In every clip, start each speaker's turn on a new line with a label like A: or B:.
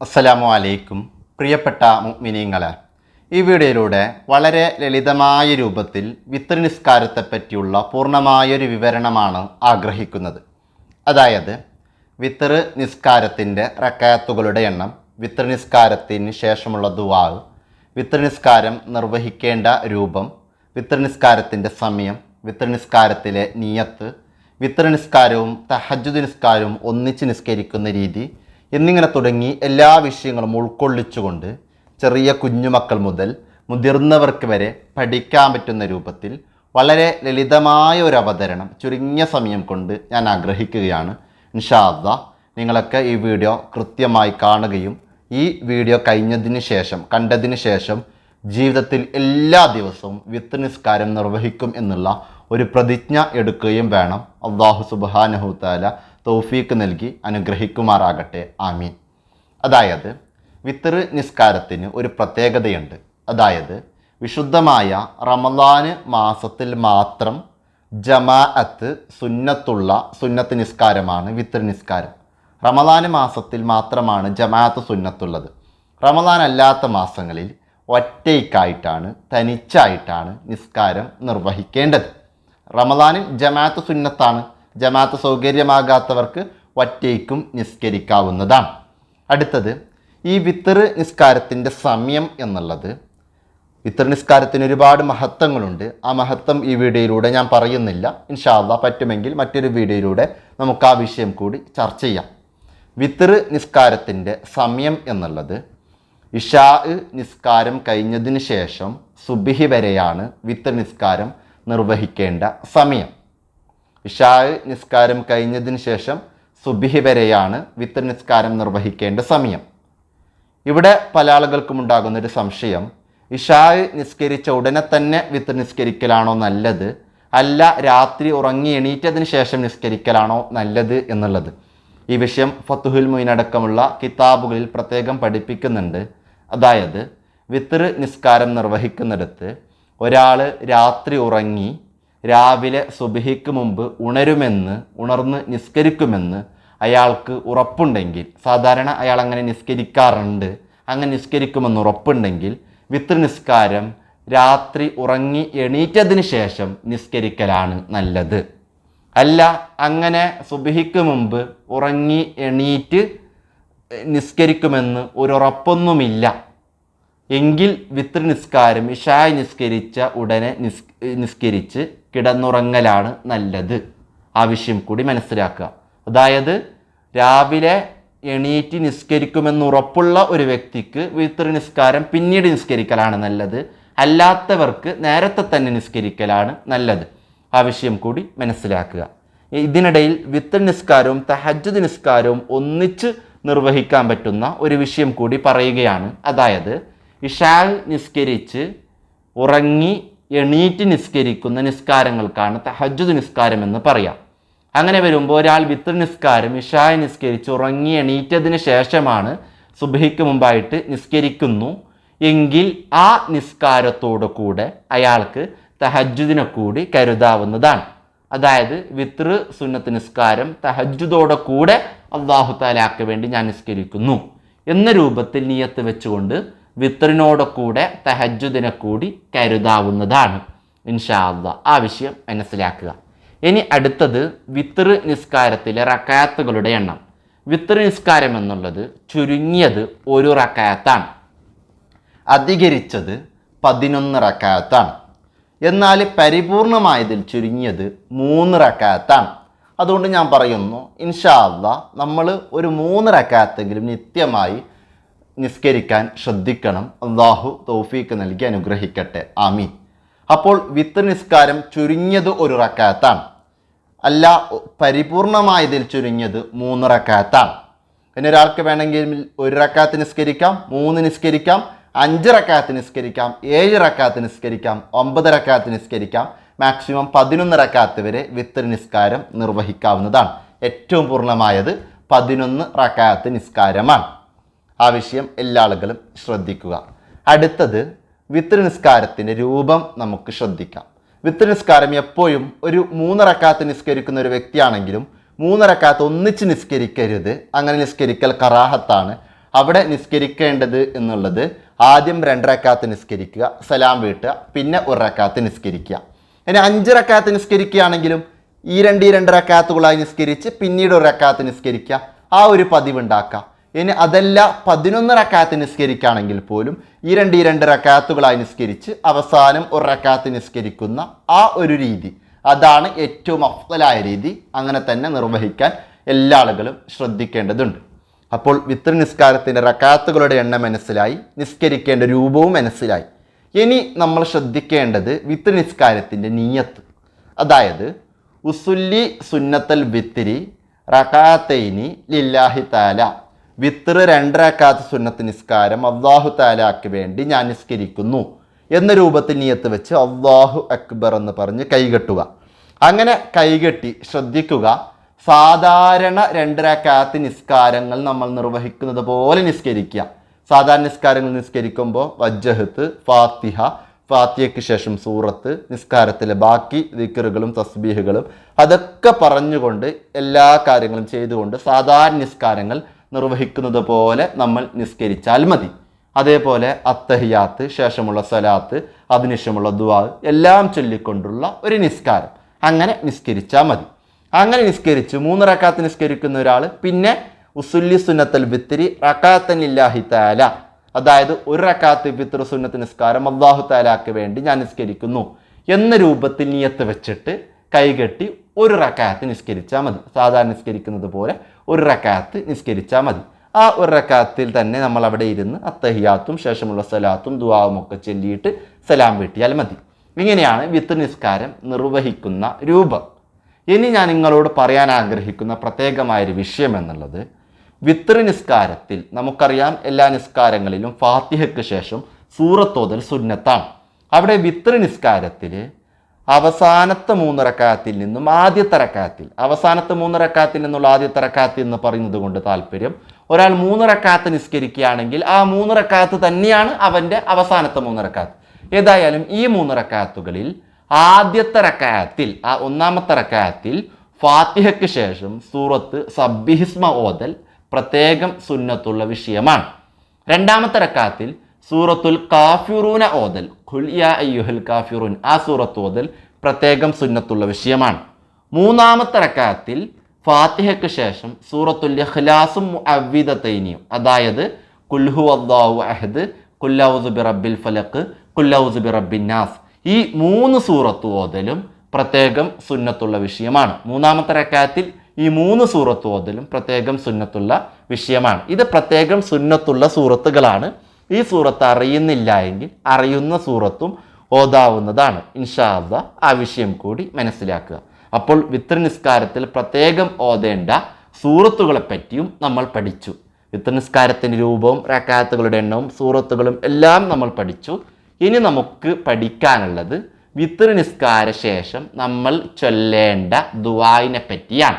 A: അസ്സലാമു അലൈക്കും പ്രിയപ്പെട്ട മുഅ്മിനീങ്ങളെ. ഈ വീഡിയോയിലൂടെ വളരെ ലളിതമായ രൂപത്തിൽ വിത്തർ നിസ്കാരത്തെ പറ്റിയുള്ള പൂർണമായൊരു വിവരണമാണ് ആഗ്രഹിക്കുന്നത്. അതായത് വിത്തർ നിസ്കാരത്തിന്റെ റക്കാത്തുകളുടെ എണ്ണം വിത്തർ നിസ്കാരത്തിന് ശേഷമുള്ള ദുവാവ് വിത്തർ നിസ്കാരം നിർവഹിക്കേണ്ട രൂപം വിത്തർ നിസ്കാരത്തിന്റെ സമയം വിത്തർ നിസ്കാരത്തിലെ നിയത്ത് വിത്തർ നിസ്കാരവും തഹജുദ് നിസ്കാരവും ഒന്നിച്ച് നിസ്കരിക്കുന്ന രീതി എന്നിങ്ങനെ തുടങ്ങി എല്ലാ വിഷയങ്ങളും ഉൾക്കൊള്ളിച്ചുകൊണ്ട് ചെറിയ കുഞ്ഞുമക്കൾ മുതൽ മുതിർന്നവർക്ക് വരെ പഠിക്കാൻ പറ്റുന്ന രൂപത്തിൽ വളരെ ലളിതമായ ഒരു അവതരണം ചുരുങ്ങിയ സമയം കൊണ്ട് ഞാൻ ആഗ്രഹിക്കുകയാണ്. ഇൻഷാദ നിങ്ങളൊക്കെ ഈ വീഡിയോ കൃത്യമായി കാണുകയും ഈ വീഡിയോ കഴിഞ്ഞതിന് ശേഷം കണ്ടതിന് ശേഷം ജീവിതത്തിൽ എല്ലാ ദിവസവും വിത്ത് നിസ്കാരം നിർവഹിക്കും എന്നുള്ള ഒരു പ്രതിജ്ഞ എടുക്കുകയും വേണം. അള്ളാഹു സുബാനഹുത്താല തൗഫീക്ക് നൽകി അനുഗ്രഹിക്കുമാറാകട്ടെ. ആമീൻ. അതായത് വിത്തർ നിസ്കാരത്തിന് ഒരു പ്രത്യേകതയുണ്ട്. അതായത് വിശുദ്ധമായ റമദാന് മാസത്തിൽ മാത്രം ജമാഅത്ത് സുന്നത്തുള്ള സുന്നത്ത് നിസ്കാരമാണ് വിത്തർ നിസ്കാരം. റമദാന് മാസത്തിൽ മാത്രമാണ് ജമാഅത്ത് സുന്നത്തുള്ളത്. റമദാൻ അല്ലാത്ത മാസങ്ങളിൽ ഒറ്റയ്ക്കായിട്ടാണ് തനിച്ചായിട്ടാണ് നിസ്കാരം നിർവഹിക്കേണ്ടത്. റമദാനിൽ ജമാഅത്ത് സുന്നത്താണ്. ജമാഅത്ത് സൗകര്യമാകാത്തവർക്ക് ഒറ്റയ്ക്കും നിസ്കരിക്കാവുന്നതാണ്. അടുത്തത് ഈ വിത്തർ നിസ്കാരത്തിന്റെ സമയം എന്നുള്ളത്. വിത്തർ നിസ്കാരത്തിന് ഒരുപാട് മഹത്വങ്ങളുണ്ട്. ആ മഹത്വം ഈ വീഡിയോയിലൂടെ ഞാൻ പറയുന്നില്ല. ഇൻഷാല്ല പറ്റുമെങ്കിൽ മറ്റൊരു വീഡിയോയിലൂടെ നമുക്ക് ആ വിഷയം കൂടി ചർച്ച ചെയ്യാം. വിത്തർ നിസ്കാരത്തിന്റെ സമയം എന്നുള്ളത് ഇഷാ നിസ്കാരം കഴിഞ്ഞതിന് ശേഷം സുബിഹി വരെയാണ് വിത്തർ നിസ്കാരം നിർവഹിക്കേണ്ട സമയം. ഇഷാ നിസ്കാരം കഴിഞ്ഞതിന് ശേഷം സുബിഹി വരെയാണ് വിത്തർ നിസ്കാരം നിർവഹിക്കേണ്ട സമയം. ഇവിടെ പല ആളുകൾക്കും ഉണ്ടാകുന്നൊരു സംശയം ഇഷായ് നിസ്കരിച്ച ഉടനെ തന്നെ വിത്ത് നിസ്കരിക്കലാണോ നല്ലത്? അല്ല രാത്രി ഉറങ്ങി എണീറ്റതിന് ശേഷം നിസ്കരിക്കലാണോ നല്ലത് എന്നുള്ളത്. ഈ വിഷയം ഫത്തുഹുൽ മൊയിൻ അടക്കമുള്ള കിതാബുകളിൽ പ്രത്യേകം പഠിപ്പിക്കുന്നുണ്ട്. അതായത് വിത്തർ നിസ്കാരം നിർവഹിക്കുന്നിടത്ത് ഒരാൾ രാത്രി ഉറങ്ങി രാവിലെ സുബിഹിക്ക് മുമ്പ് ഉണരുമെന്ന് ഉണർന്ന് നിസ്കരിക്കുമെന്ന് അയാൾക്ക് ഉറപ്പുണ്ടെങ്കിൽ സാധാരണ അയാൾ അങ്ങനെ നിസ്കരിക്കാറുണ്ട് അങ്ങനെ നിസ്കരിക്കുമെന്ന് ഉറപ്പുണ്ടെങ്കിൽ വിത്ത് നിസ്കാരം രാത്രി ഉറങ്ങി എണീറ്റതിന് ശേഷം നിസ്കരിക്കലാണ് നല്ലത്. അല്ല അങ്ങനെ സുബിഹിക്ക് മുമ്പ് ഉറങ്ങി എണീറ്റ് നിസ്കരിക്കുമെന്ന് ഒരു ഉറപ്പൊന്നുമില്ല. എങ്കിൽ വിത്ര നിസ്കാരം ഇഷായ് നിസ്കരിച്ച ഉടനെ നിസ് നിസ്കരിച്ച് കിടന്നുറങ്ങലാണ് നല്ലത്. ആവശ്യം കൂടി മനസ്സിലാക്കുക. അതായത് രാവിലെ എണീറ്റ് നിസ്കരിക്കുമെന്ന് ഉറപ്പുള്ള ഒരു വ്യക്തിക്ക് വിത്ര നിസ്കാരം പിന്നീട് നിസ്കരിക്കലാണ് നല്ലത്. അല്ലാത്തവർക്ക് നേരത്തെ തന്നെ നിസ്കരിക്കലാണ് നല്ലത്. ആവശ്യം കൂടി മനസ്സിലാക്കുക. ഇതിനിടയിൽ വിത്ര നിസ്കാരവും തഹജ്ജുദ് നിസ്കാരവും ഒന്നിച്ച് നിർവഹിക്കാൻ പറ്റുന്ന ഒരു വിഷയം കൂടി പറയുകയാണ്. അതായത് ഇഷാൽ നിസ്കരിച്ച് ഉറങ്ങി എണീറ്റ് നിസ്കരിക്കുന്ന നിസ്കാരങ്ങൾക്കാണ് തഹജ്ജുദ് നിസ്കാരം എന്ന് പറയാം. അങ്ങനെ വരുമ്പോൾ ഒരാൾ വിത്ര നിസ്കാരം ഇഷായ നിസ്കരിച്ച് ഉറങ്ങി എണീറ്റതിന് ശേഷമാണ് സുബഹിക്ക് മുമ്പായിട്ട് നിസ്കരിക്കുന്നു. എങ്കിൽ ആ നിസ്കാരത്തോടു കൂടെ അയാൾക്ക് തഹജ്ജുദിനെ കൂടി കരുതാവുന്നതാണ്. അതായത് വിത്ര് സുന്നത്ത് നിസ്കാരം തഹജ്ജുദോടെ കൂടെ അള്ളാഹു താലാക്ക് വേണ്ടി ഞാൻ നിസ്കരിക്കുന്നു. എന്ന രൂപത്തിൽ നീയത്ത് വെച്ചുകൊണ്ട് വിത്തറിനോട് കൂടെ തഹജ്ജുദിനെ കൂടി കരുതാവുന്നതാണ്. ഇൻഷാ അള്ളാ ആ വിഷയം മനസ്സിലാക്കുക. ഇനി അടുത്തത് വിത്തർ നിസ്കാരത്തിലെ റക്കാത്തുകളുടെ എണ്ണം. വിത്തർ നിസ്കാരം എന്നുള്ളത് ചുരുങ്ങിയത് ഒരു റക്കാത്താണ്. അധികരിച്ചത് പതിനൊന്ന് റക്കാത്താണ്. എന്നാൽ പരിപൂർണമായതിൽ ചുരുങ്ങിയത് മൂന്ന് റക്കാത്താണ്. അതുകൊണ്ട് ഞാൻ പറയുന്നു ഇൻഷാ അള്ളാ നമ്മൾ ഒരു മൂന്ന് റക്കാത്തെങ്കിലും നിത്യമായി നിസ്കരിക്കാൻ ശ്രദ്ധിക്കണം. അള്ളാഹു തൗഫീക്ക് നൽകി അനുഗ്രഹിക്കട്ടെ. ആമീൻ. അപ്പോൾ വിത്ത് നിസ്കാരം ചുരുങ്ങിയത് ഒരു റക്കാത്താണ്. അല്ല പരിപൂർണമായതിൽ ചുരുങ്ങിയത് മൂന്ന് റക്കാത്താണ്. പിന്നെ ഒരാൾക്ക് വേണമെങ്കിൽ ഒരു റക്കാത്ത് നിസ്കരിക്കാം മൂന്ന് നിസ്കരിക്കാം അഞ്ച് റക്കാത്ത് നിസ്കരിക്കാം ഏഴ് റക്കാത്ത് നിസ്കരിക്കാം ഒമ്പത് റക്കാത്ത് നിസ്കരിക്കാം. മാക്സിമം പതിനൊന്ന് റക്കാത്ത് വരെ വിത്ത് നിസ്കാരം നിർവഹിക്കാവുന്നതാണ്. ഏറ്റവും പൂർണമായത് പതിനൊന്ന് റക്കാത്ത് നിസ്കാരമാണ്. ആ വിഷയം എല്ലാ ആളുകളും ശ്രദ്ധിക്കുക. അടുത്തത് വിത്ത് നിസ്കാരത്തിന്റെ രൂപം നമുക്ക് ശ്രദ്ധിക്കാം. വിത്ത് നിസ്കാരം എപ്പോഴും ഒരു മൂന്നിറക്കാത്ത് നിസ്കരിക്കുന്ന ഒരു വ്യക്തിയാണെങ്കിലും മൂന്നിറക്കാത്ത് ഒന്നിച്ച് നിസ്കരിക്കരുത്. അങ്ങനെ നിസ്കരിക്കൽ കറാഹത്താണ്. അവിടെ നിസ്കരിക്കേണ്ടത് എന്നുള്ളത് ആദ്യം രണ്ടരക്കാത്ത് നിസ്കരിക്കുക സലാം വീട്ടുക പിന്നെ ഒരക്കാത്ത് നിസ്കരിക്കുക. ഇനി അഞ്ചിറക്കാത്ത് നിസ്കരിക്കുകയാണെങ്കിലും ഈ രണ്ട് ഈ രണ്ടരക്കാത്തുകളായി നിസ്കരിച്ച് പിന്നീട് ഒരു റക്കാത്ത് നിസ്കരിക്കുക. ആ ഒരു പതിവ് ഉണ്ടാക്കുക ഇനി അതല്ല പതിനൊന്ന് റക്കാത്ത് നിസ്കരിക്കുകയാണെങ്കിൽ പോലും ഈ രണ്ട് ഈ രണ്ട് റക്കാത്തുകളായി നിസ്കരിച്ച് അവസാനം ഒരു റക്കാത്ത് നിസ്കരിക്കുന്ന ആ ഒരു രീതി. അതാണ് ഏറ്റവും അഫ്ലായ രീതി. അങ്ങനെ തന്നെ നിർവഹിക്കാൻ എല്ലാ ആളുകളും ശ്രദ്ധിക്കേണ്ടതുണ്ട്. അപ്പോൾ വിത്ര നിസ്കാരത്തിന്റെ റക്കാത്തുകളുടെ എണ്ണം മനസ്സിലായി നിസ്കരിക്കേണ്ട രൂപവും മനസ്സിലായി. ഇനി നമ്മൾ ശ്രദ്ധിക്കേണ്ടത് വിത്ര നിസ്കാരത്തിന്റെ നീയത്ത്. അതായത് ഉസുല്ലി സുന്നത്തൽ വിത്തിരി റക്കാത്തൈനി ലില്ലാഹി താല വിത്ര രണ്ടരക്കാത്ത സുന്നത്ത് നിസ്കാരം അള്ളാഹു താലാക്ക് വേണ്ടി ഞാൻ നിസ്കരിക്കുന്നു എന്ന രൂപത്തിൽ നീയത്ത് വെച്ച് അള്ളാഹു അക്ബർ എന്ന് പറഞ്ഞ് കൈകെട്ടുക. അങ്ങനെ കൈകെട്ടി ശ്രദ്ധിക്കുക. സാധാരണ രണ്ടരക്കാത്ത് നിസ്കാരങ്ങൾ നമ്മൾ നിർവഹിക്കുന്നത് പോലെ നിസ്കരിക്കുക. സാധാരണ നിസ്കാരങ്ങൾ നിസ്കരിക്കുമ്പോൾ വജ്ജഹത്ത് ഫാത്തിഹ ഫാത്തിയയ്ക്ക് ശേഷം സൂറത്ത് നിസ്കാരത്തിലെ ബാക്കി ദിക്കറുകളും തസ്ബീഹുകളും അതൊക്കെ പറഞ്ഞുകൊണ്ട് എല്ലാ കാര്യങ്ങളും ചെയ്തുകൊണ്ട് സാധാരണ നിസ്കാരങ്ങൾ നിർവഹിക്കുന്നത് പോലെ നമ്മൾ നിസ്കരിച്ചാൽ മതി. അതേപോലെ അത്തഹിയാത്ത് ശേഷമുള്ള സലാത്ത് അതിനുശേഷമുള്ള ദുവാ എല്ലാം ചൊല്ലിക്കൊണ്ടുള്ള ഒരു നിസ്കാരം. അങ്ങനെ നിസ്കരിച്ചാൽ മതി. അങ്ങനെ നിസ്കരിച്ച് മൂന്ന് റക്കാത്ത് നിസ്കരിക്കുന്ന ഒരാൾ പിന്നെ ഉസുല്ലി സുന്നത്തൽ ബിത്തിരി റക്കാത്തൻ ഇല്ലാഹി താല അതായത് ഒരു റക്കാത്ത് ഫിത്ർ സുന്നത്ത് നിസ്കാരം അള്ളാഹു താലാക്ക് വേണ്ടി ഞാൻ നിസ്കരിക്കുന്നു. എന്ന രൂപത്തിൽ നിയത്ത് വെച്ചിട്ട് കൈകെട്ടി ഒരു റക്കാത്ത് നിസ്കരിച്ചാൽ മതി. സാധാരണ നിസ്കരിക്കുന്നത് പോലെ ഒരു റക്കാത്ത് നിസ്കരിച്ചാൽ മതി. ആ ഒരു റക്കാത്തിൽ തന്നെ നമ്മൾ അവിടെ ഇരുന്ന് അത്തഹിയാത്തും ശേഷമുള്ള സലാത്തും ദുവാവും ഒക്കെ ചൊല്ലിയിട്ട് സലാം വീട്ടിയാൽ മതി. ഇങ്ങനെയാണ് വിത്ത് നിസ്കാരം നിർവഹിക്കുന്ന രൂപം. ഇനി ഞാൻ നിങ്ങളോട് പറയാൻ ആഗ്രഹിക്കുന്ന പ്രത്യേകമായൊരു വിഷയം എന്നുള്ളത് വിത്ര നിസ്കാരത്തിൽ നമുക്കറിയാം എല്ലാ നിസ്കാരങ്ങളിലും ഫാത്തിഹയ്ക്ക് ശേഷം സൂറത്തോതൽ സുന്നത്താണ്. അവിടെ വിത്ര നിസ്കാരത്തിൽ അവസാനത്തെ മൂന്ന് റക്കാത്തിൽ നിന്നും ആദ്യത്തെ റക്കാത്തിൽ അവസാനത്തെ മൂന്ന് റക്കാത്തിൽ നിന്നുള്ള ആദ്യത്തെ റക്കാത്തിൽ എന്ന് പറയുന്നത് കൊണ്ട് താല്പര്യം ഒരാൾ മൂന്ന് റക്കാത്ത് നിസ്കരിക്കുകയാണെങ്കിൽ ആ മൂന്ന് റക്കാത്ത് തന്നെയാണ് അവന്റെ അവസാനത്തെ മൂന്ന് റക്കാത്ത്. ഏതായാലും ഈ മൂന്ന് റക്കാത്തുകളിൽ ആദ്യത്തെ റക്കാത്തിൽ ആ ഒന്നാമത്തെ റക്കാത്തിൽ ഫാത്തിഹയ്ക്ക് ശേഷം സൂറത്ത് സബ്ബിഹിസ്മ ഓതൽ പ്രത്യേകം സുന്നത്തുള്ള വിഷയമാണ്. രണ്ടാമത്തെ റക്കാത്തിൽ സൂറത്തുൽ കാഫിറൂന ഓതൽ. ഖുൽ യാ അയ്യുഹൽ കാഫിറൂൻ. ആ സൂറത്ത് ഓതൽ പ്രത്യേകം സുന്നത്തുള്ള വിഷയമാണ്. മൂന്നാമത്തെ റക്കാത്തിൽ ഫാത്തിഹയ്ക്ക് ശേഷം സൂറത്തുൽ ഇഖ്ലാസും അവ്വിദത്തൈനിയും അതായത് കുൽഹു അള്ളാഹു അഹദ് കുല്ലൗസ് ബി റബ്ബിൽ ഫലക്ക് കുല്ലൗസ് ബി റബ്ബിൻ നാസ്. ഈ മൂന്ന് സൂറത്ത് ഓതലും പ്രത്യേകം സുന്നത്തുള്ള വിഷയമാണ്. മൂന്നാമത്തെ റക്കാത്തിൽ ഈ മൂന്ന് സൂറത്ത് ഓതലും പ്രത്യേകം സുന്നത്തുള്ള വിഷയമാണ്. ഇത് പ്രത്യേകം സുന്നത്തുള്ള സൂറത്തുകളാണ്. ഈ സൂറത്ത് അറിയുന്നില്ല എങ്കിൽ അറിയുന്ന സൂറത്തും ഓതാവുന്നതാണ്. ഇൻഷാദ ആ വിഷയം കൂടി മനസ്സിലാക്കുക. അപ്പോൾ വിത്ര നിസ്കാരത്തിൽ പ്രത്യേകം ഓതേണ്ട സൂറത്തുകളെ പറ്റിയും നമ്മൾ പഠിച്ചു. വിത്ര നിസ്കാരത്തിന്റെ രൂപവും റക്കാത്തുകളുടെ എണ്ണവും സൂറത്തുകളും എല്ലാം നമ്മൾ പഠിച്ചു. ഇനി നമുക്ക് പഠിക്കാനുള്ളത് വിത്ര നിസ്കാര ശേഷം നമ്മൾ ചൊല്ലേണ്ട ദുവായിനെ പറ്റിയാണ്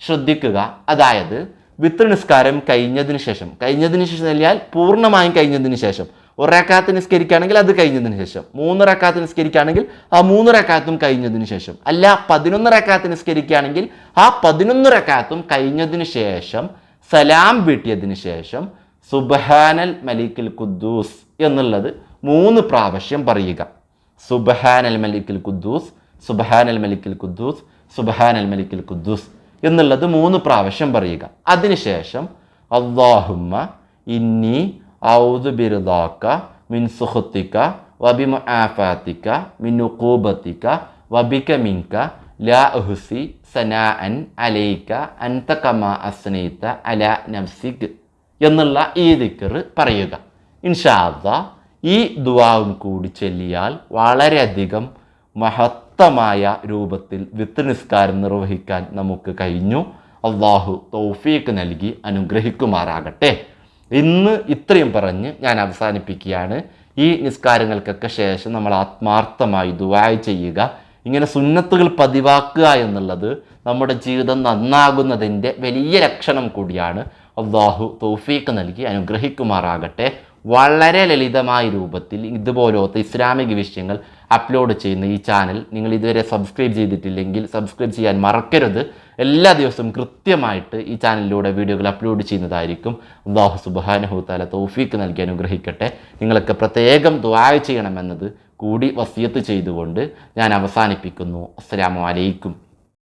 A: ശ്രദ്ധിക്കുക. അതായത് വിത്ര നിസ്കാരം കഴിഞ്ഞതിന് ശേഷം. കഴിഞ്ഞതിന് ശേഷം നൽകിയാൽ പൂർണമായും കഴിഞ്ഞതിന് ശേഷം. ഒരു റക്കാത്ത് നിസ്കരിക്കുകയാണെങ്കിൽ അത് കഴിഞ്ഞതിന് ശേഷം. മൂന്ന് റക്കാത്ത് നിസ്കരിക്കുകയാണെങ്കിൽ ആ മൂന്ന് റക്കാത്തും കഴിഞ്ഞതിന് ശേഷം. അല്ല പതിനൊന്ന് റക്കാത്ത് നിസ്കരിക്കുകയാണെങ്കിൽ ആ പതിനൊന്ന് റക്കാത്തും കഴിഞ്ഞതിന് ശേഷം സലാം വീട്ടിയതിന് ശേഷം സുബഹാനൽ മലിക്കിൽ ഖുദ്ദൂസ് എന്നുള്ളത് മൂന്ന് പ്രാവശ്യം പറയുക. സുബഹാനൽ മലിക്കിൽ ഖുദ്ദൂസ് സുബഹാനൽ മലിക്കിൽ ഖുദ്ദൂസ് സുബഹാനൽ മലിക്കിൽ ഖുദ്ദൂസ്. എന്നുള്ളത് മൂന്ന് പ്രാവശ്യം പറയുക. അതിനുശേഷം അള്ളാഹുമ്മ ഇന്നി ഔദു ബിറുദാക്ക മിൻ സുഹത്തിക്ക വബി ആഫാത്തിക്ക മിൻ ഉക്കൂബത്തിക്ക വബിക മിൻക ലാ ഉഹ്സി സനാഅൻ അലൈക അൻത കമാ അസ്നൈത അല നഫ്സിക് എന്നുള്ള ഈ ദിക്കർ പറയുക. ഇൻഷാദ ഈ ദുവാവും കൂടി ചൊല്ലിയാൽ വളരെയധികം മഹത്തമായ രൂപത്തിൽ വിത്ത് നിസ്കാരം നിർവഹിക്കാൻ നമുക്ക് കഴിഞ്ഞു. അള്ളാഹു തൗഫീക്ക് നൽകി അനുഗ്രഹിക്കുമാറാകട്ടെ. ഇന്ന് ഇത്രയും പറഞ്ഞ് ഞാൻ അവസാനിപ്പിക്കുകയാണ്. ഈ നിസ്കാരങ്ങൾക്കൊക്കെ ശേഷം നമ്മൾ ആത്മാർത്ഥമായി ദുവായ ചെയ്യുക. ഇങ്ങനെ സുന്നത്തുകൾ പതിവാക്കുക എന്നുള്ളത് നമ്മുടെ ജീവിതം നന്നാകുന്നതിന്റെ വലിയ ലക്ഷണം കൂടിയാണ്. അള്ളാഹു തൗഫീക്ക് നൽകി അനുഗ്രഹിക്കുമാറാകട്ടെ.
B: വളരെ ലളിതമായ രൂപത്തിൽ ഇതുപോലത്തെ ഇസ്ലാമിക വിഷയങ്ങൾ അപ്ലോഡ് ചെയ്യുന്ന ഈ ചാനൽ നിങ്ങൾ ഇതുവരെ സബ്സ്ക്രൈബ് ചെയ്തിട്ടില്ലെങ്കിൽ സബ്സ്ക്രൈബ് ചെയ്യാൻ മറക്കരുത്. എല്ലാ ദിവസവും കൃത്യമായിട്ട് ഈ ചാനലിലൂടെ വീഡിയോകൾ അപ്ലോഡ് ചെയ്യുന്നതായിരിക്കും. അള്ളാഹു സുബാനഹുത്താല തോഫീക്ക് നൽകി അനുഗ്രഹിക്കട്ടെ. നിങ്ങളൊക്കെ പ്രത്യേകം ദ്വായ ചെയ്യണമെന്നത് കൂടി വസിയത്ത് ചെയ്തുകൊണ്ട് ഞാൻ അവസാനിപ്പിക്കുന്നു. അസ്സാം അലൈക്കും.